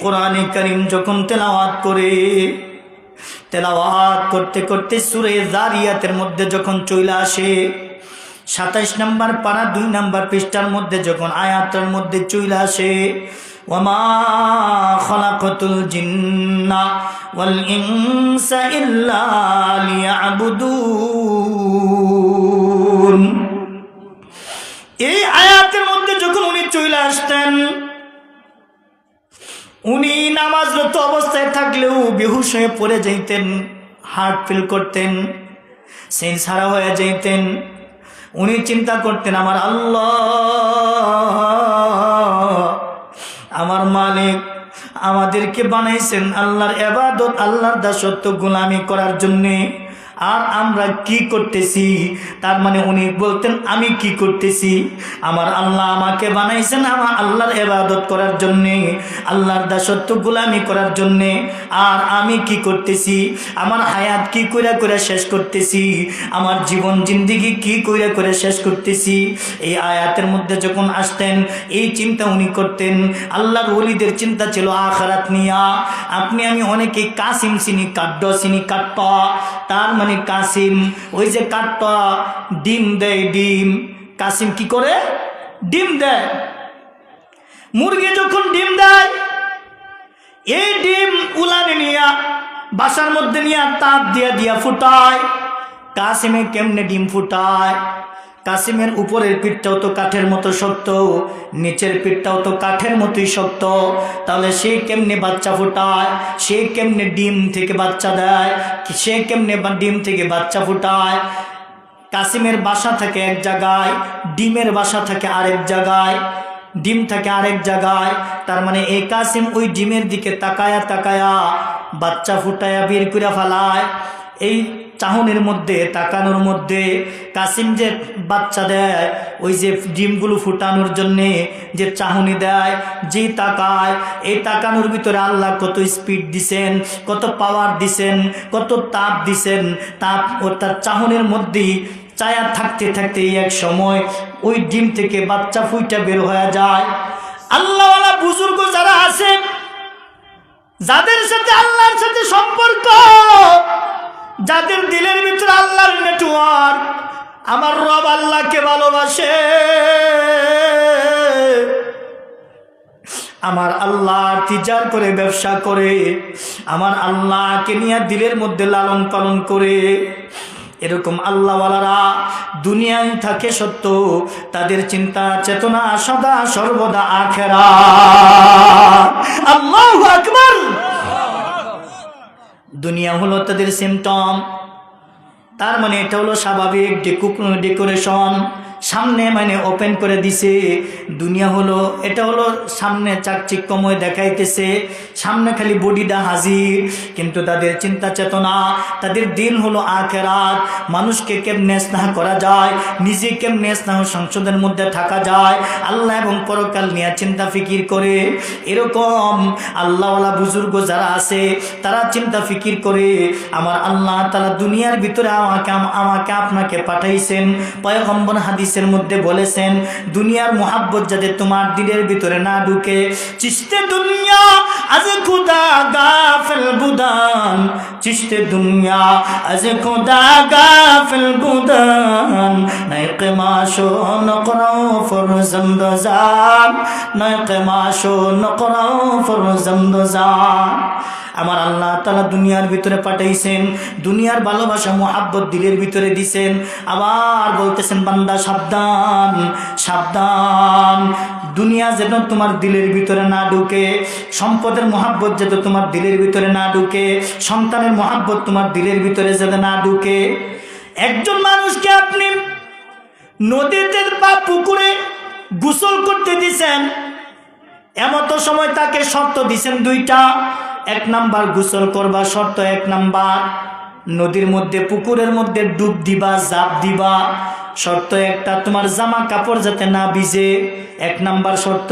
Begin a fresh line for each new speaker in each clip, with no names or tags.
কোরআনে করিম যখন তেলাওয়াত করে, তেলাওয়াত করতে করতে সুরে জারিয়াতের মধ্যে যখন চলে আসে, সাতাইশ নাম্বার পাড়া দুই নাম্বার পৃষ্ঠার মধ্যে যখন আয়াতের মধ্যে চলে আসে জিন্না এই আয়াতের মধ্যে যখন উনি চলে আসতেন উনি নামাজরত অবস্থায় থাকলেও বেহুশ হয়ে পড়ে যাইতেন হার্ট ফিল করতেন সেন্স সারা হয়ে যাইতেন। উনি চিন্তা করতেন, আমার আল্লাহ, আমার মালিক, আমাদেরকে বানাইছেন আল্লাহর এবাদত, আল্লাহর দাসত্ব গোলামি করার জন্যে। আর আমরা কি করতেছি? তার মানে উনি বলতেন, আমি কি করতেছি? আমার আল্লাহ আমাকে বানাইছেন আমার আল্লাহর এবাদত করার জন্যে, আল্লাহর দাসত্ব গোলামি করার জন্যে। আর আমি কি করতেছি? আমার হায়াত কি করে করে শেষ করতেছি? আমার জীবন জিন্দিগি কি করে করে শেষ করতেছি? এই আয়াতের মধ্যে যখন আসতেন, এই চিন্তা উনি করতেন, আল্লাহর ওলিদের চিন্তা ছিল আখারাত নিয়া। আপনি আমি অনেকে কাসিম চিনি, কাড্ড চিনি, কাট্ট। তার মানে কাসিম, ওই যে কাটপা ডিম দেয় ডিম। কাসিম কি করে? ডিম দেয়। মুরগি যখন ডিম দেয়, এই ডিম উলানে নিয়া, বাসার মধ্যে নিয়া তাপ দিয়া দিয়া ফুটায়। কাসিমে কেমনে ডিম ফুটায়? কাসিমের উপরের পিঠটাও তো কাঠের মতো শক্ত, নিচের পিঠটাও তো কাঠের মতোই শক্ত। তাহলে সে কেমনে বাচ্চা ফুটায়? সে কেমনে ডিম থেকে বাচ্চা দেয়? সে কেমনে ডিম থেকে বাচ্চা ফুটায়? কাসিমের বাসা থাকে এক জায়গায়, ডিমের বাসা থাকে আরেক জায়গায়, ডিম থাকে আরেক জায়গায়। তার মানে এই কাসিম ওই ডিমের দিকে তাকায়া তাকায়া বাচ্চা ফুটায়া বের করে ফেলায়। এই চাহনের মধ্যে, তাকানোর মধ্যে, কাসিম যে বাচ্চা দেয়, ওই যে ডিমগুলো ফুটানোর জন্যে যে চাহনি দেয় যে তাকায়, এই তাকানোর ভিতরে আল্লাহ কত স্পিড দিছেন, কত পাওয়ার দিছেন, কত তাপ দিছেন, তাপ ও তার চাহনের মধ্যেই চায়া থাকতে থাকতে এক সময় ওই ডিম থেকে বাচ্চা ফুইটা বের হয়ে যায়। আল্লাহওয়ালা বুজুর্গ যারা আছে, যাদের সাথে আল্লাহর সাথে সম্পর্ক যাদের দিলের ভিতরে আল্লাহর নেটওয়ার্ক আমার রব আল্লাহকে ভালোবাসে। আমার আল্লাহ তিজার করে ব্যবসা করে, আমার আল্লাহকে নিয়ে দিলের মধ্যে লালন পালন করে। এরকম আল্লাহওয়ালারা দুনিয়ায় থাকে সত্য, তাদের চিন্তা চেতনা সদা সর্বদা আখেরা। আল্লাহ আকবর! দুনিয়া হলো তাদের সিমটম তার মানে এটা হলো স্বাভাবিক ডেকোরেশন। সামনে মানে ওপেন করে দিছে। দুনিয়া হলো, এটা হলো সামনে চাকচিক্যময় দেখাইতেছে। সামনে খালি বডিটা হাজির, কিন্তু তাদের চিন্তা চেতনা, তাদের দিন হলো আখেরাত। মানুষকে কেমনে স্নেহ করা যায়? নিজে কেমনে স্নেহ সংসদের মধ্যে থাকা যায়? আল্লাহ এবং পরকাল নিয়ে চিন্তা ফিকির করে। এরকম আল্লাহওয়ালা বুজুর্গ যারা আছে, তারা চিন্তা ফিকির করে, আমার আল্লাহ তারা দুনিয়ার ভিতরে আমাকে আমাকে আপনাকে পাঠাইছেন। পয়গম্বর হাদিসের মধ্যে বলেছেন, দুনিয়ার মোহাব্বত যাতে তোমার দিলের ভিতরে না ঢুকে চিস্তে দুনিয়া আজ খুদা গাফেল বুদান চিস্তে দুনিয়া আজ খুদা গাফেল বুদান নাই কেমাশো নকরাও ফরজম দজান নাই কেমাশো নকরাও ফরজম দজান আমার আল্লাহ তালা দুনিয়ার ভিতরে পাঠাইছেন, দুনিয়ার ভালোবাসা, মোহাব্বত দিলের ভিতরে দিছেন। আবার বলতেছেন, বান্দা, সাবধান সাবধান। দুনিয়া যেন তোমার দিলের ভিতরে না ঢুকে, সম্পদের মহাব্বত যেন তোমার দিলের ভিতরে না ঢুকে, সন্তানের মহাব্বত তোমার দিলের ভিতরে যেন না ঢুকে। একজন মানুষকে আপনি নদীতে বা পুকুরে গোসল করতে দিছেন, এমতো সময় তাকে শর্ত দিছেন দুইটা। এক নাম্বার গোসল করবা শর্ত এক নাম্বার। নদীর মধ্যে, পুকুরের মধ্যে ডুব দিবা, জাপ দিবা। শর্ত একটা, তোমার জামা কাপড় যাতে না ভিজে, এক নাম্বার শর্ত,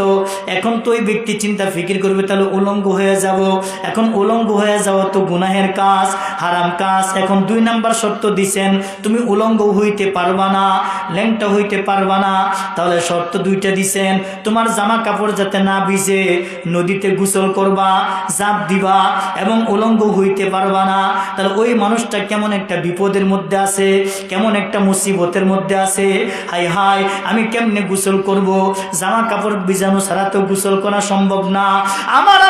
এখন তো ওই ব্যক্তি চিন্তা ফিকির করবে, তাহলে উলঙ্গ হয়ে যাব। এখন উলঙ্গ হয়ে যাওয়া তো গুনাহের কাজ, হারাম কাজ। এখন দুই নাম্বার শর্ত দিছেন, তুমি উলঙ্গ হইতে পারবা না, ল্যাংটা হইতে পারবা না। তাহলে শর্ত দুইটা দিছেন, তোমার জামা কাপড় যাতে না ভিজে, নদীতে গোসল করবা, জাপ দিবা, এবং উলঙ্গ হইতে পারবা না। তাহলে ওই মানুষটা কেমন একটা বিপদের মধ্যে আছে, কেমন একটা মুসিবতের মধ্যে আছে। হাই হাই আমি কেমনে গোসল করব? জামা কাপড় বিজানো ছাড়া তো গোসল করা সম্ভব না। আমার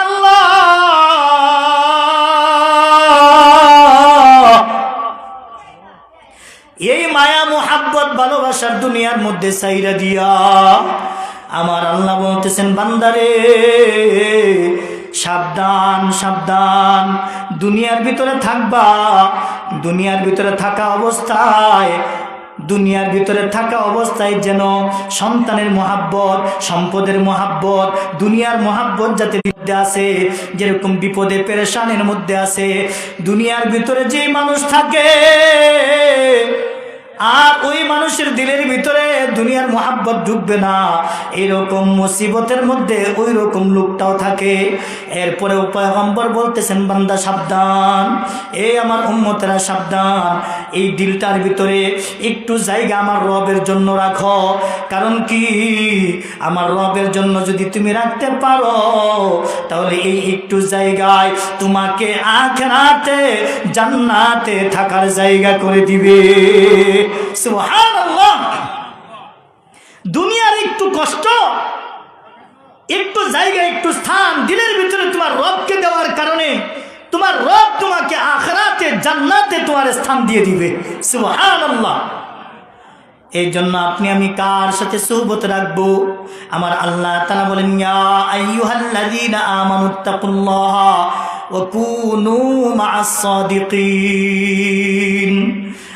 এই মায়া, মোহাব্বত, ভালোবাসার দুনিয়ার মধ্যে সাইরা দিয়া আমার আল্লাহ বলতেছেন, বান্দারে, সাবধান সাবধান। দুনিয়ার ভিতরে থাকবা, দুনিয়ার ভিতরে থাকা অবস্থায় দুনিয়ার ভিতরে থাকা অবস্থায় যেন সন্তানের মহাব্বত, সম্পদের মহাব্বত, দুনিয়ার মহাব্বত যাতে মধ্যে আছে যেরকম বিপদে, পেরেশানের মধ্যে আছে দুনিয়ার ভিতরে যে মানুষ থাকে আর ওই মানুষের দিলের ভিতরে দুনিয়ার মোহাব্বত ঢুকবে না। এরকম মুসিবতের মধ্যে ওই রকম লোকটাও থাকে। এরপরে পয়গম্বর বলতেছেন, বান্দা, সাবধান। এই আমার উম্মতেরা, সাবধান। এই দিলটার ভিতরে একটু জায়গা আমার রবের জন্য রাখো। কারণ কি? আমার রবের জন্য যদি তুমি রাখতে পারো, তাহলে এই একটু জায়গায় তোমাকে আখরাতে জান্নাতে থাকার জায়গা করে দিবে। দুনিয়ার একটু কষ্ট, একটু জায়গা, একটু স্থান, দিলের ভিতরে তোমার রবকে দেওয়ার কারণে তোমার রব তোমাকে আখরাতে, জান্নাতে তোমার স্থান দিয়ে দিবে। সুবহানাল্লাহ। এই জন্য আপনি, আমি কার সাথে সুহবত রাখব? আমার আল্লাহ তালা বলেন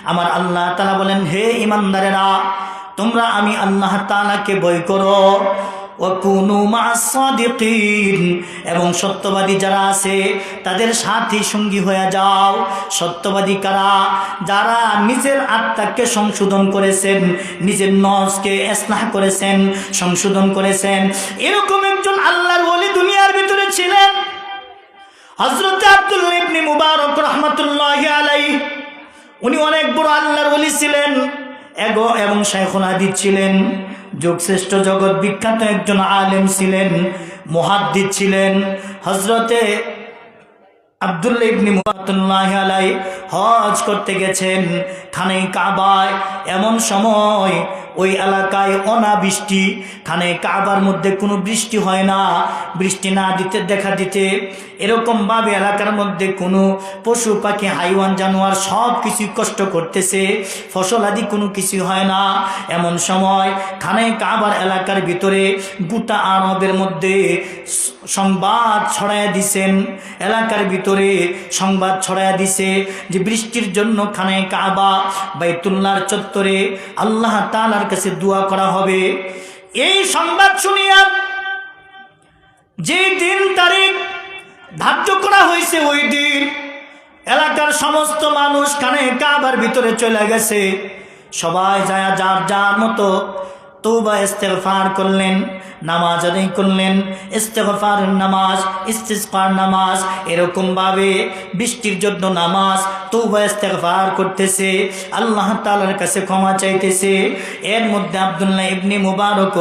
আমার আল্লাহ তালা বলেন, হে ইমানদারেরা তোমরা আমি আল্লাহ তাআলাকে ভয় করো। এবং সত্যবাদী যারা আছে, তাদের সাথী সঙ্গী হয়ে যাও। সত্যবাদী কারা? যারা নিজের আত্মাকে সংশোধন করেছেন, নিজের নজকে ইসলাহ করেছেন, সংশোধন করেছেন। এরকম একজন আল্লাহর ওলি দুনিয়ার ভিতরে ছিলেন। হযরত আব্দুল্লাহ ইবনে মুবারক রাহমাতুল্লাহি আলাইহি, উনি অনেক বড় আল্লাহর ওলি ছিলেন। এগো এবং শাইখুল হাদিস ছিলেন, যোগশ্রেষ্ঠ জগৎ বিখ্যাত একজন আলেম ছিলেন মুহাদ্দিদ ছিলেন। হজরতে আবদুল্লাহ ইবনি মুহাতুল্লাহ আলাই হজ করতে গেছেন খানে কাবায়, এমন সময় ওই এলাকায় অনাবৃষ্টি। খানে কাবার মধ্যে কোনো বৃষ্টি হয় না। বৃষ্টি না দিতে, দেখা দিতে এরকমভাবে এলাকার মধ্যে কোনো পশু, পাখি, হাইওয়ান, জানোয়ার সব কিছু কষ্ট করতেছে। ফসল আদি কোনো কিছু হয় না। এমন সময় খানে কাবার এলাকার ভিতরে গোটা আরবের মধ্যে সংবাদ ছড়াইয়া দিছেন। এলাকার ভিতরে সংবাদ ছড়াইয়া দিছে যে বৃষ্টির জন্য খানে কাবা, বাইতুল্লাহর চত্বরে আল্লাহ তাআলার কাছে দোয়া করা হবে। এই সংবাদ শুনিয়া যে দিন তারিখ ধার্য করা হয়েছে, ওই দিন এলাকার সমস্ত মানুষ কানে কাবার ভিতরে চলে গেছে। সবাই যায় যার যার মতো তৌবা ইস্তেফার করলেন। নামাজ আদায় করলেন, ইস্তেগফার নামাজ ইস্তিসকার নামাজ এরকম ভাবে বৃষ্টির জন্য নামাজ তৌবা ইস্তেগফার করতেছে, আল্লাহ তালার কাছে ক্ষমা চাইতেছে। এর মধ্যে আব্দুল্লাহ ইবনি মুবারক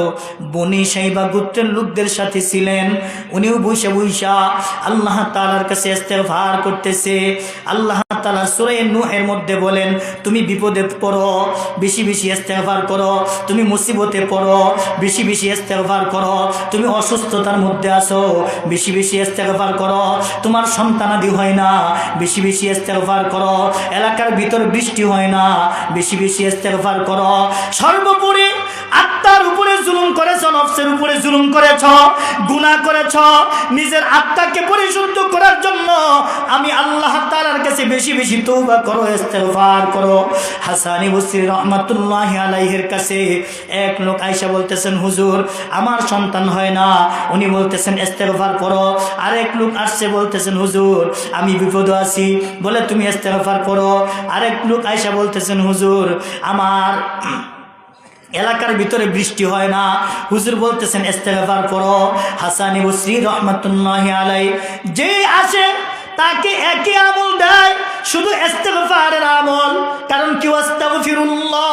বনি সাইবা গোত্রের লোকদের সাথে ছিলেন, উনিও বৈশা বৈশা আল্লাহ তালার কাছে ইস্তেগফার করতেছে। আল্লাহ তাআলা সূরা নূহের মধ্যে বলেন, তুমি বিপদে পড়ো, বেশি বেশি ইস্তেগফার করো, তুমি মুসিবতে পড়ো, বেশি বেশি ইস্তেগফার করো, তুমি অসুস্থতার মধ্যে আসো বেশি বেশি ইস্তেগফার করো, তোমার সন্তানাদি হয় না, বেশি বেশি ইস্তেগফার করো, এলাকার ভিতর বৃষ্টি হয় না, বেশি বেশি ইস্তেগফার করো, সর্বোপরি আত্মার উপরে জুলুম করেছ, নফসের উপরে জুলুম করেছ, গুনাহ করেছ, নিজের আত্মাকে পরিশুদ্ধ করার জন্য আমি আল্লাহ তাআলার কাছে বেশি বেশি তৌবা করো, ইস্তেগফার করো। হাসানি বসরি রহমাতুল্লাহ আলাইহির কাছে এক লোক আয়সা বলতেছেন, হুজুর, আমার সন্তান হয় না। উনি বলতেছেন, ইস্তেগফার করো আরেক লোক আসছে, বলতেছেন, হুজুর, আমি বিপদ আছি। বলে, তুমি ইস্তেগফার করো আরেক লোক আয়সা বলতেছেন, হুজুর, আমার এলাকার ভিতরে বৃষ্টি হয় না। হুজুর বলতেছেন, ইস্তেগফার করো হাসানি বসরি রহমাতুল্লাহ আলাই যে আসে, তাকে একই আমল দেয়, শুধু ইস্তেগফারের আমল। কারণ কি? আস্তাগফিরুল্লাহ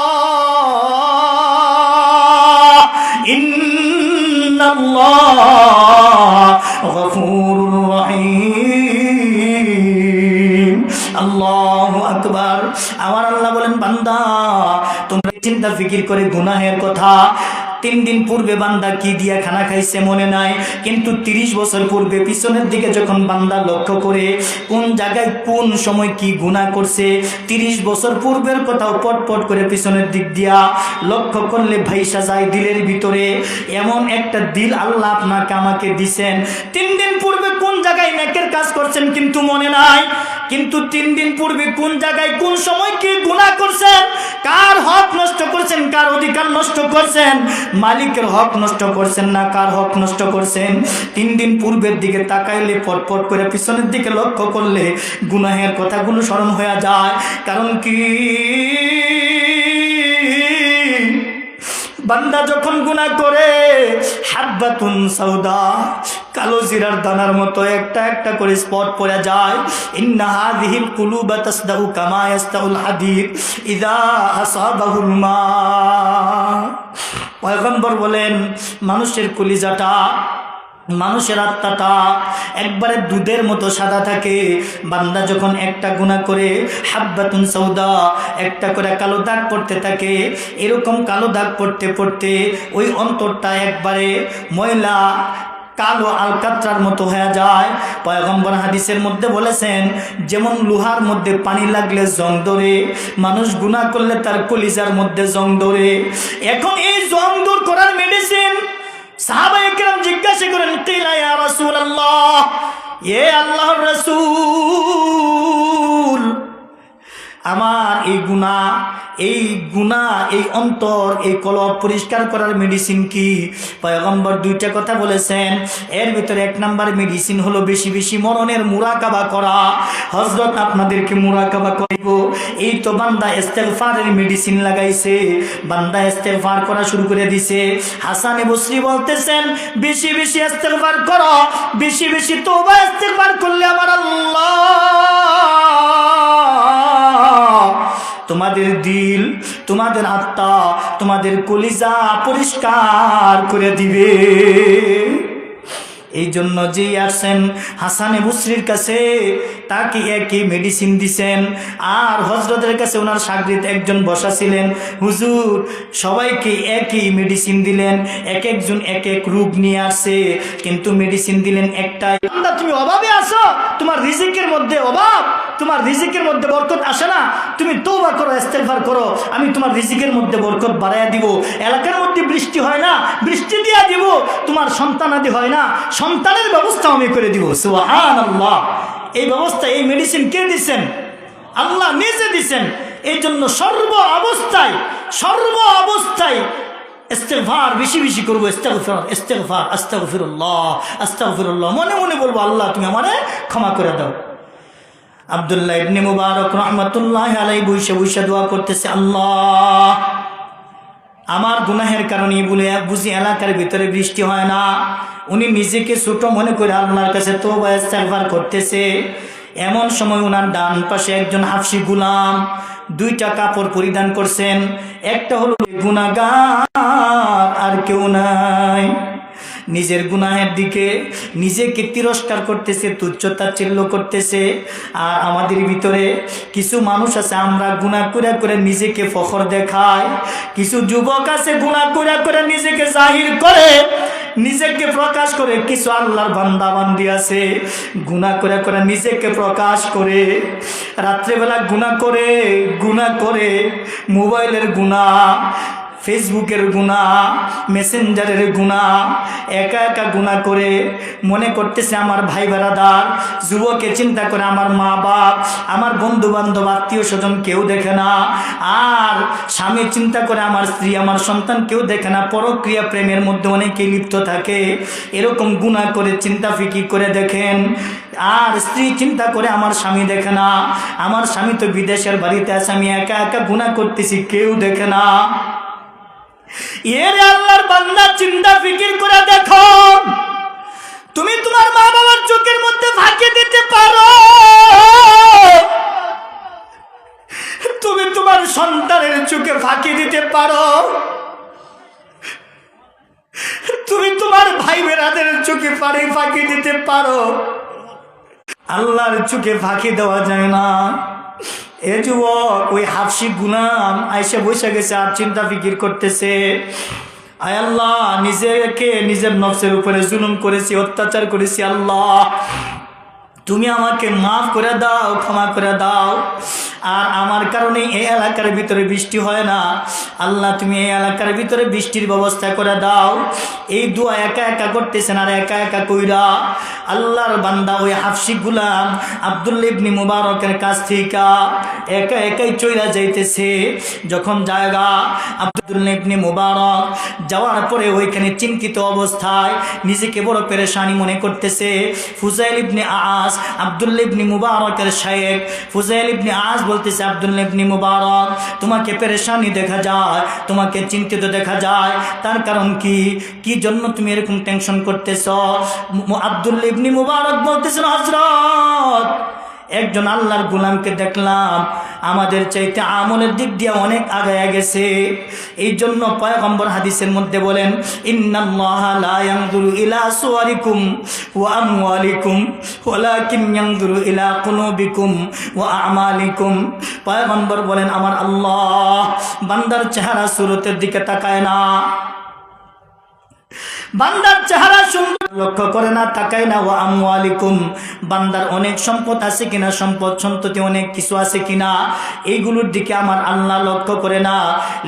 আমার আল্লাহ বলেন বান্দা তোমরা চিন্তা ফিকির করে গুনাহের কথা তিন দিন পূর্বে বান্দা কি দিয়া খানা খাইছে মনে নাই। কিন্তু তিরিশ বছর পূর্বে পিছনের দিকে যখন বান্দা লক্ষ্য করে, কোন জায়গায় কোন সময় কি গুনাহ করছে, তিরিশ বছর পূর্বের কথাও পটপট করে পিছনের দিক দিয়া লক্ষ্য করলে ভাইসা যায় দিলের ভিতরে। এমন একটা দিল আল্লাহ আপনাকে আমাকে দিছেন। তিন দিন পূর্বে কোন জায়গায় নেকের কাজ করছেন কিন্তু মনে নাই। কিন্তু তিন দিন পূর্বে কোন জায়গায়, কোন সময় কি গুণা করছেন? কার হক নষ্ট করছেন? কার অধিকার নষ্ট করছেন? মালিকের হক নষ্ট করছেন না কার হক নষ্ট করছেন? তিন দিন পূর্বের দিকে তাকাইলে পটপট করে পিছনের দিকে লক্ষ্য করলে গুনাহের কথাগুলো স্মরণ হয়ে যায়। কারণ কি? বান্দা যখন গুণা করে, হাব্বাতুন সৌদা কালো জিরার দানার মতো একটা একটা করে স্পট পড়ে যায়। ইন্না কুলু কুলুবা তাসদাউ কামা ইয়াসদাউল হাদিদ, ইদা আসাবাহুল মা। পয়গম্বর বলেন, মানুষের কলিজাটা মানুষের আত্মাটা একবারে দুধের মতো সাদা থাকে। বান্দা যখন একটা গুণা করে, হাব্বাতুন সৌদা একটা করে কালো দাগ পড়তে থাকে, এরকম কালো দাগ পড়তে পড়তে ওই অন্তরটা একবারে ময়লা, কালো আলকাত্রার মতো হয়ে যায়। পয়গম্বর হাদিসের মধ্যে বলেছেন, যেমন লোহার মধ্যে পানি লাগলে জং ধরে, মানুষ গুণা করলে তার কলিজার মধ্যে জং ধরে। এখন এই জং দূর করার মেডিসিন সাহাবা একরাম জিজ্ঞাসা করেন কিলা ইয়া রাসূলুল্লাহ? এ আল্লাহর রাসূল। আমার এই গুণা এই গুণা, এই অন্তর, এই কলব পরিষ্কার করার মেডিসিন কি? পয়গম্বর দুইটা কথা বলেছেন। এর ভিতরে এক নাম্বার মেডিসিন হলো বেশি বেশি মরণের মুরাকাবা করা। হজরত আপনাদেরকে মুরাকাবা করব এই তো বান্দা ইস্তেগফারের মেডিসিন লাগাইছে। বান্দা ইস্তেগফার করা শুরু করে দিছে। হাসানে বসরি বলতেছেন, বেশি বেশি ইস্তেগফার করো, বেশি বেশি তোবা ইস্তেগফার করলে আমার আল্লাহ তোমাদের দিল, তোমাদের আত্মা, তোমাদের কলিজা পরিষ্কার করে দিবে। এই জন্য যে আসছেন হাসানে বুসরির কাছে, তাকে একই মেডিসিন দিছেন। আর হজরতের কাছে ওনার সাগরিত একজন বসা ছিলেন। হুজুর, সবাইকে একই মেডিসিন দিলেন, এক একজন এক এক রোগ নিয়ে আসে কিন্তু মেডিসিন দিলেন একটাই। তুমি অভাবে আসো তোমার রিজিকের মধ্যে অভাব। তোমার রিজিকের মধ্যে বরকত আসে না, তুমি তৌবা করো, ইস্তেগফার করো, আমি তোমার রিজিকের মধ্যে বরকত বাড়াইয়া দিব। এলাকার মধ্যে বৃষ্টি হয় না, বৃষ্টি দিয়া দিব, তোমার সন্তান সন্তানাদি হয় না, সন্তানের ব্যবস্থা আমি করে দিব। সুবহানাল্লাহ। এই ব্যবস্থা, এই মেডিসিন কে দিচ্ছেন আল্লাহ নিজে দিচ্ছেন এই জন্য সর্ব অবস্থায় সর্ব অবস্থায় ইস্তেগফার, বেশি বেশি করব, ইস্তেগফার ইস্তেগফার, আস্তাগফিরুল্লাহ আস্তাগফিরুল্লাহ। মনে মনে বলব, আল্লাহ তুমি আমারে ক্ষমা করে দাও। আবদুল্লাহ ইবনে মুবারক রহমতুল্লাহ আলাই বৈশে বৈশে দোয়া করতেছে, আল্লাহ, আমার গুনাহের কারণে বলে বুঝি এলাকার ভিতরে বৃষ্টি হয় না। উনি নিজেকে ছোট মনে করে আল্লাহর কাছে তো ইস্তেগফার করতেছে। এমন সময় ওনার ডান পাশে একজন হাফসি গুলাম দুইটা কাপড় পরিধান করছেন। একটা হলো গুনাগার আর কেউ নাই। নিজের গুনাহের দিকে, নিজেকে তিরস্কার করতেছে, তুচ্ছতাচ্ছিল্য করতেছে। আর আমাদের ভিতরে কিছু মানুষ আছে, আমরা গুণা করে করে নিজেকে ফখর দেখায় কিছু যুবক আছে গুণা করে করে নিজেকে জাহির করে, নিজেকে প্রকাশ করে। কিছু আল্লাহর বান্দা বান্দি আছে গুণা করে করে নিজেকে প্রকাশ করে। রাত্রেবেলা গুণা করে গুণা করে, মোবাইলের গুণা ফেসবুকের গুণা মেসেঞ্জারের গুণা, একা একা গুণা করে মনে করতেছে আমার ভাই বেড়াদার যুবকে চিন্তা করে আমার মা বাপ, আমার বন্ধু বান্ধব আত্মীয় স্বজন কেউ দেখে না, আর স্বামী চিন্তা করে আমার স্ত্রী, আমার সন্তান কেউ দেখে না, পরক্রিয়া প্রেমের মধ্যে অনেকেই লিপ্ত থাকে, এরকম গুণা করে চিন্তা ফিকি করে দেখেন, আর স্ত্রী চিন্তা করে আমার স্বামী দেখে না, আমার স্বামী তো বিদেশের বাড়িতে আছে, আমি একা একা গুণা করতেছি, কেউ দেখে না। এর আল্লাহর বান্দা, চিন্তা, ফিকির করে দেখো। তুমি তোমার মা বাবার চোখের মধ্যে ফাঁকি দিতে পারো। তুমি তোমার সন্তানের চোখে ফাঁকি দিতে পারো। তুমি তোমার ভাই বেড়াদের চোখে পারে ফাঁকি দিতে পারো। আল্লাহর চোখে ফাঁকি দেওয়া যায় না। এ যুবক, ওই হাফসি গুনাম আইসে বসে গেছে আর চিন্তা ফিকির করতেছে। আয় আল্লাহ, নিজেকে নিজের নফসের উপরে জুলুম করেছি, অত্যাচার করেছি আল্লাহ। তুমি আমাকে মাফ করে দাও, ক্ষমা করে দাও। আর আমার কারণে এই এলাকার ভিতরে বৃষ্টি হয় না। আল্লাহ, তুমি এই এলাকার ভিতরে বৃষ্টির ব্যবস্থা করে দাও। এই দোয়া একা একা করতেছেন আর একা একা কইরা আল্লাহর বান্দা ওই হাফসি গুলাম আবদুল্লা ইবনি মুবারকের কাছ থেকে একা একাই চইরা যাইতেছে। যখন জায়গা আবদুল্লা ইবনি মুবারক যাওয়ার পরে ওইখানে চিন্তিত অবস্থায় নিজেকে বড় পেরেশানি মনে করতেছে। ফুজাইল ইবনে আস আবদুল্লা ইবনি মুবারকের শায়েক ফুজাইল ইবনি আস বলতেছে আবদুল্লা ইবনি মুবারক, তোমাকে পেরেশানি দেখা যায়, তোমাকে চিন্তিত দেখা যায়। তার কারণ কি? কি জন্য তুমি এরকম টেনশন করতেছ? আবদুল্লা ইবনি মুবারক বলতেছেন হজরত একজন আল্লাহর গুলামকে দেখলাম। আমাদের চাইতে আমলের দিক দিয়ে অনেক আগায় গেছে। এই জন্য পয়গম্বর হাদিসের মধ্যে বলেন পয়গম্বর বলেন, আমার আল্লাহ বান্দার চেহারা সুরতের দিকে তাকায় না। বান্দার চেহারা সুন্দর লক্ষ্য করে না তাকাই না ও আমওয়ালিকুম। বান্দার অনেক সম্পদ আছে কিনা, সম্পদ সন্ততি অনেক কিছু আছে কিনা, এইগুলোর দিকে আমার আল্লাহ লক্ষ্য করে না।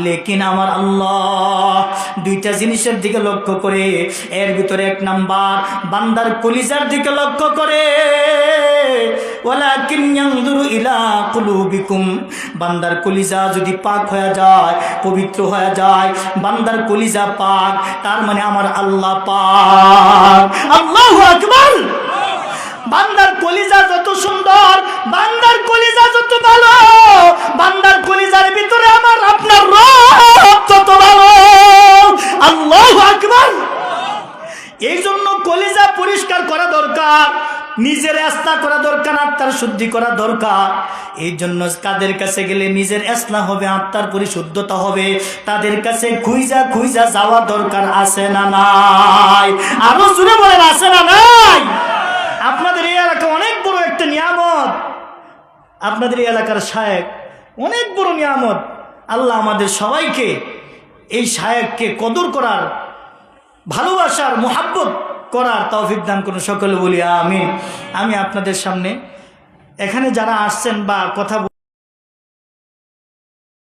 লেকিন আমার আল্লাহ দুইটা জিনিসের দিকে লক্ষ্য করে। এর ভিতরে এক নাম্বার, বান্দার কলিজার দিকে লক্ষ্য করে। বান্দার কলিজা যদি পাক হয়ে যায়, পবিত্র হয়ে যায়, বান্দার কলিজা পাক, তার মানে আমার আল্লাহ পাক। আল্লাহু বান্দার কলিজা যত সুন্দর, বান্দার কলিজা যত ভালো, বান্দার কলিজার ভিতরে আমার আপনার রব তত ভালো। আল্লাহু আকবার। এই জন্য কলিজা পরিষ্কার করা দরকার, নিজের এসনা করা দরকার, আত্মার শুদ্ধি করা দরকার। এই জন্য কাদের কাছে গেলে নিজের এসনা হবে, আত্মার পরিশুদ্ধতা হবে। তাদের কাছে খুইজা খুইজা যাওয়া দরকার আছে না নাই? আরও জুড়ে বলেন, আছে না নাই? আপনাদের এই এলাকা অনেক বড় একটা নিয়ামত। আপনাদের এই এলাকার শায়েক অনেক বড় নিয়ামত। আল্লাহ আমাদের সবাইকে এই শায়েককে কদর করার ভালোবাসার মোহাব্বত করার তৌফিক দান করুন সকলে বলি আমি আমি আপনাদের সামনে এখানে যারা আসছেন বা কথা